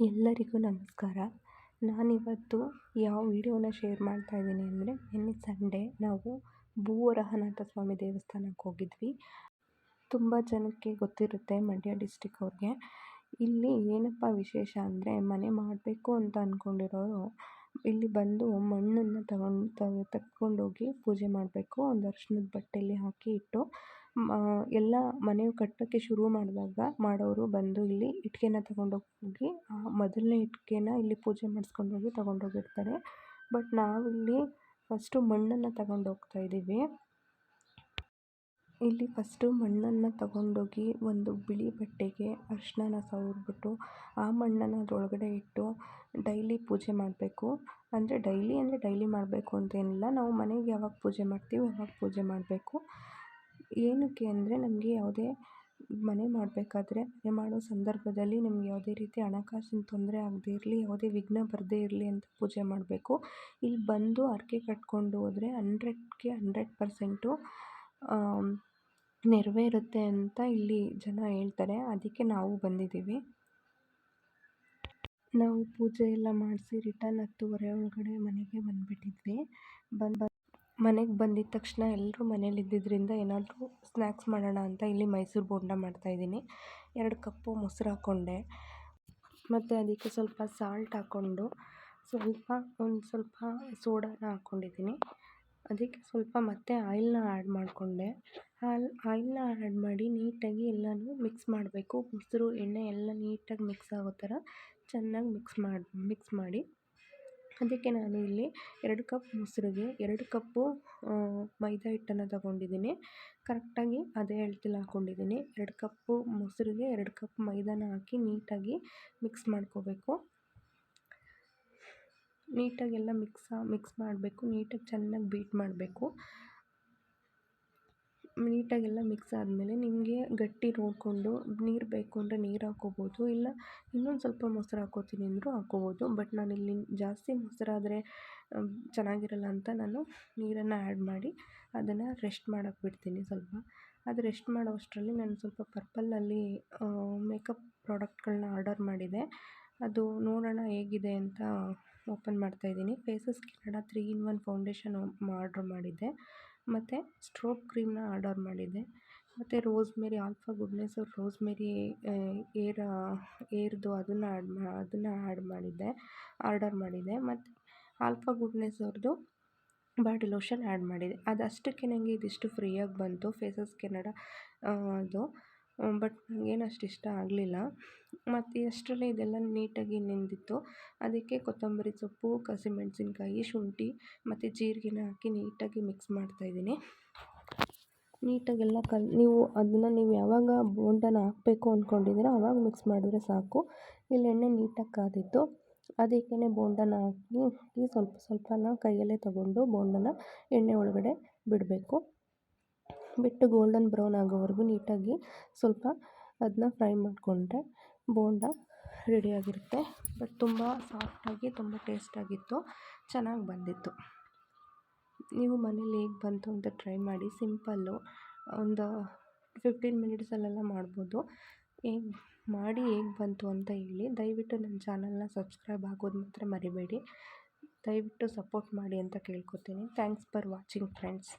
ಎಲ್ಲರಿಗೂ ನಮಸ್ಕಾರ. ನಾನಿವತ್ತು ಯಾವ ವಿಡಿಯೋನ ಶೇರ್ ಮಾಡ್ತಾ ಇದ್ದೀನಿ ಅಂದರೆ, ನಿನ್ನೆ ಸಂಡೇ ನಾವು ಭೂವರಹನಾಥ ಸ್ವಾಮಿ ದೇವಸ್ಥಾನಕ್ಕೆ ಹೋಗಿದ್ವಿ. ತುಂಬ ಜನಕ್ಕೆ ಗೊತ್ತಿರುತ್ತೆ ಮಂಡ್ಯ ಡಿಸ್ಟಿಕ್ ಅವ್ರಿಗೆ. ಇಲ್ಲಿ ಏನಪ್ಪ ವಿಶೇಷ ಅಂದರೆ, ಮನೆ ಮಾಡಬೇಕು ಅಂತ ಅಂದ್ಕೊಂಡಿರೋರು ಇಲ್ಲಿ ಬಂದು ಮಣ್ಣನ್ನು ತಗೊಂಡು ತಗೊಂಡೋಗಿ ಪೂಜೆ ಮಾಡಬೇಕು. ಒಂದು ಅರ್ಶಿನದ ಬಟ್ಟೆಯಲ್ಲಿ ಹಾಕಿ ಇಟ್ಟು ಎಲ್ಲ ಮನೆ ಕಟ್ಟೋಕ್ಕೆ ಶುರು ಮಾಡಿದಾಗ ಮಾಡೋರು ಬಂದು ಇಲ್ಲಿ ಇಟ್ಟಿಗೆನ ತಗೊಂಡೋಗಿ ಮೊದಲನೇ ಇಟ್ಟಿಗೆನ ಇಲ್ಲಿ ಪೂಜೆ ಮಾಡಿಸ್ಕೊಂಡೋಗಿ ತಗೊಂಡೋಗಿರ್ತಾರೆ. ಬಟ್ ನಾವಿಲ್ಲಿ ಫಸ್ಟು ಮಣ್ಣನ್ನು ತಗೊಂಡೋಗ್ತಾ ಇದ್ದೀವಿ. ಇಲ್ಲಿ ಫಸ್ಟು ಮಣ್ಣನ್ನು ತಗೊಂಡೋಗಿ ಒಂದು ಬಿಳಿ ಬಟ್ಟೆಗೆ ಅರಿಶಿಣನ ಸವರ್ಬಿಟ್ಟು, ಆ ಮಣ್ಣನ್ನು ಅದರೊಳಗಡೆ ಇಟ್ಟು ಡೈಲಿ ಪೂಜೆ ಮಾಡಬೇಕು. ಅಂದರೆ ಡೈಲಿ ಅಂದರೆ ಡೈಲಿ ಮಾಡಬೇಕು ಅಂತೇನಿಲ್ಲ ನಾವು ಮನೆಗೆ ಯಾವಾಗ ಪೂಜೆ ಮಾಡ್ತೀವಿ ಅವಾಗ ಪೂಜೆ ಮಾಡಬೇಕು. ಏನಕ್ಕೆ ಅಂದರೆ ನಮಗೆ ಯಾವುದೇ ಮನೆ ಮಾಡಬೇಕಾದ್ರೆ, ಮನೆ ಮಾಡೋ ಸಂದರ್ಭದಲ್ಲಿ ನಮ್ಗೆ ಯಾವುದೇ ರೀತಿ ಹಣಕಾಸಿನ ತೊಂದರೆ ಆಗದೇ ಇರಲಿ, ಯಾವುದೇ ವಿಘ್ನ ಬರದೇ ಇರಲಿ ಅಂತ ಪೂಜೆ ಮಾಡಬೇಕು. ಇಲ್ಲಿ ಬಂದು ಹರ್ಕೆ ಕಟ್ಕೊಂಡು ಹೋದರೆ ಹಂಡ್ರೆಡ್ಗೆ ಹಂಡ್ರೆಡ್ ಪರ್ಸೆಂಟು ನೆರವೇರುತ್ತೆ ಅಂತ ಇಲ್ಲಿ ಜನ ಹೇಳ್ತಾರೆ. ಅದಕ್ಕೆ ನಾವು ಬಂದಿದ್ದೀವಿ. ನಾವು ಪೂಜೆ ಎಲ್ಲ ಮಾಡಿಸಿ ರಿಟರ್ನ್ ಹತ್ತುವರೆ ಒಳಗಡೆ ಮನೆಗೆ ಬಂದುಬಿಟ್ಟಿದ್ವಿ. ಬಂದು ಮನೆಗೆ ಬಂದಿದ ತಕ್ಷಣ ಎಲ್ಲರೂ ಮನೇಲಿ ಇದ್ದಿದ್ದರಿಂದ ಏನಾದರೂ ಸ್ನ್ಯಾಕ್ಸ್ ಮಾಡೋಣ ಅಂತ ಇಲ್ಲಿ ಮೈಸೂರು ಬೋಂಡ ಮಾಡ್ತಾಯಿದ್ದೀನಿ ಎರಡು ಕಪ್ಪು ಮೊಸರು ಹಾಕ್ಕೊಂಡೆ ಮತ್ತು ಅದಕ್ಕೆ ಸ್ವಲ್ಪ ಸಾಲ್ಟ್ ಹಾಕ್ಕೊಂಡು ಸ್ವಲ್ಪ, ಒಂದು ಸ್ವಲ್ಪ ಸೋಡಾನ ಹಾಕ್ಕೊಂಡಿದ್ದೀನಿ ಅದಕ್ಕೆ ಸ್ವಲ್ಪ ಮತ್ತೆ ಆಯಿಲ್ನ ಆ್ಯಡ್ ಮಾಡಿಕೊಂಡೆ. ಆಲ್ ಆಯಿಲ್ನ ಆ್ಯಡ್ ಮಾಡಿ ನೀಟಾಗಿ ಎಲ್ಲನೂ ಮಿಕ್ಸ್ ಮಾಡಬೇಕು. ಮೊಸರು, ಎಣ್ಣೆ ಎಲ್ಲ ನೀಟಾಗಿ ಮಿಕ್ಸ್ ಆಗೋ ಥರ ಚೆನ್ನಾಗಿ ಮಿಕ್ಸ್ ಮಾಡಿ ಮಿಕ್ಸ್ ಮಾಡಿ. ಅದಕ್ಕೆ ನಾನು ಇಲ್ಲಿ ಎರಡು ಕಪ್ ಮೊಸರಿಗೆ ಎರಡು ಕಪ್ಪು ಮೈದಾ ಹಿಟ್ಟನ್ನು ತಗೊಂಡಿದ್ದೀನಿ. ಕರೆಕ್ಟಾಗಿ ಅದೇ ಅಳತೆಲಿ ಹಾಕ್ಕೊಂಡಿದ್ದೀನಿ ಎರಡು ಕಪ್ಪು ಮೊಸರಿಗೆ ಎರಡು ಕಪ್ ಮೈದಾನ ಹಾಕಿ ನೀಟಾಗಿ ಮಿಕ್ಸ್ ಮಾಡ್ಕೋಬೇಕು. ನೀಟಾಗಿ ಎಲ್ಲ ಮಿಕ್ಸ್ ಮಿಕ್ಸ್ ಮಾಡಬೇಕು. ನೀಟಾಗಿ ಚೆನ್ನಾಗಿ ಬೀಟ್ ಮಾಡಬೇಕು. ನೀಟಾಗೆಲ್ಲ ಮಿಕ್ಸ್ ಆದಮೇಲೆ ನಿಮಗೆ ಗಟ್ಟಿ ನೋಡಿಕೊಂಡು ನೀರು ಬೇಕು ಅಂದರೆ ನೀರು ಹಾಕ್ಕೋಬೋದು, ಇಲ್ಲ ಇನ್ನೊಂದು ಸ್ವಲ್ಪ ಮೊಸ್ರು ಹಾಕ್ಕೋತೀನಿ ಅಂದರೂ ಹಾಕ್ಕೋಬೋದು. ಬಟ್ ನಾನು ಇಲ್ಲಿ ಜಾಸ್ತಿ ಮೊಸರಾದರೆ ಚೆನ್ನಾಗಿರಲ್ಲ ಅಂತ ನಾನು ನೀರನ್ನು ಆ್ಯಡ್ ಮಾಡಿ ಅದನ್ನು ರೆಸ್ಟ್ ಮಾಡೋಕೆ ಬಿಡ್ತೀನಿ ಸ್ವಲ್ಪ. ಅದು ರೆಸ್ಟ್ ಮಾಡೋವಷ್ಟರಲ್ಲಿ ನಾನು ಸ್ವಲ್ಪ ಪರ್ಪಲಲ್ಲಿ ಮೇಕಪ್ ಪ್ರಾಡಕ್ಟ್ಗಳನ್ನ ಆರ್ಡರ್ ಮಾಡಿದೆ. ಅದು ನೋಡೋಣ ಹೇಗಿದೆ ಅಂತ ಓಪನ್ ಮಾಡ್ತಾಯಿದ್ದೀನಿ faces Canada three in one foundation order ಮಾಡಿದ್ದೆ. ಮತ್ತು ಸ್ಟ್ರೋಕ್ ಕ್ರೀಮ್ನ ಆರ್ಡರ್ ಮಾಡಿದ್ದೆ. ಮತ್ತು rosemary, alpha goodness rosemary hair ಏರ್ದು ಅದನ್ನು ಆ್ಯಡ್ ಮಾ, ಅದನ್ನು ಆ್ಯಡ್ ಮಾಡಿದ್ದೆ, ಆರ್ಡರ್ ಮಾಡಿದ್ದೆ. ಮತ್ತು ಆಲ್ಫಾ ಗುಡ್ನೆಸ್ ಅವ್ರದ್ದು ಬಾಡಿ ಲೋಷನ್ ಆ್ಯಡ್ ಮಾಡಿದೆ ಅದಷ್ಟಕ್ಕೆ ನನಗೆ ಇದಿಷ್ಟು ಫ್ರೀಯಾಗಿ ಬಂತು. ಫೇಸಸ್ ಕೆನಡಾ ಅದು. ಬಟ್ ನನಗೇನು ಅಷ್ಟು ಇಷ್ಟ ಆಗಲಿಲ್ಲ. ಮತ್ತು ಅಷ್ಟರಲ್ಲೇ ಇದೆಲ್ಲ ನೀಟಾಗಿ ನೆಂದಿತ್ತು. ಅದಕ್ಕೆ ಕೊತ್ತಂಬರಿ ಸೊಪ್ಪು, ಹಸಿಮೆಣ್ಸಿನ್ಕಾಯಿ, ಶುಂಠಿ ಮತ್ತು ಜೀರಿಗೆನ ಹಾಕಿ ನೀಟಾಗಿ ಮಿಕ್ಸ್ ಮಾಡ್ತಾಯಿದ್ದೀನಿ ನೀಟಾಗೆಲ್ಲ ಕಲ್, ನೀವು ಅದನ್ನು ನೀವು ಯಾವಾಗ ಬೋಂಡನ ಹಾಕಬೇಕು ಅಂದ್ಕೊಂಡಿದ್ದೀರೋ ಆವಾಗ ಮಿಕ್ಸ್ ಮಾಡಿದ್ರೆ ಸಾಕು. ಇಲ್ಲಿ ಎಣ್ಣೆ ನೀಟಾಗಿ ಕಾದಿತ್ತು. ಅದಕ್ಕೇ ಬೋಂಡನ ಹಾಕಿ ಸ್ವಲ್ಪ ಸ್ವಲ್ಪನ ಕೈಯಲ್ಲೇ ತಗೊಂಡು ಬೋಂಡನ ಎಣ್ಣೆ ಒಳಗಡೆ ಬಿಡಬೇಕು. ಬಿಟ್ಟು ಗೋಲ್ಡನ್ ಬ್ರೌನ್ ಆಗೋವರೆಗೂ ನೀಟಾಗಿ ಸ್ವಲ್ಪ ಅದನ್ನ ಫ್ರೈ ಮಾಡಿಕೊಂಡ್ರೆ ಬೋಂಡ ರೆಡಿಯಾಗಿರುತ್ತೆ ಬಟ್ ತುಂಬ ಸಾಫ್ಟಾಗಿ ತುಂಬ ಟೇಸ್ಟಾಗಿತ್ತು ಚೆನ್ನಾಗಿ ಬಂದಿತ್ತು. ನೀವು ಮನೇಲಿ ಹೇಗೆ ಬಂತು ಅಂತ ಟ್ರೈ ಮಾಡಿ ಸಿಂಪಲ್ಲು ಒಂದು ಫಿಫ್ಟೀನ್ ಮಿನಿಟ್ಸಲ್ಲೆಲ್ಲ ಮಾಡ್ಬೋದು. ಹೇಗೆ ಮಾಡಿ ಹೇಗೆ ಬಂತು ಅಂತ ಹೇಳಿ ದಯವಿಟ್ಟು ನನ್ನ ಚಾನಲ್ನ ಸಬ್ಸ್ಕ್ರೈಬ್ ಆಗೋದು ಮಾತ್ರ ಮರಿಬೇಡಿ. ದಯವಿಟ್ಟು ಸಪೋರ್ಟ್ ಮಾಡಿ ಅಂತ ಕೇಳ್ಕೊತೀನಿ. Thanks for watching friends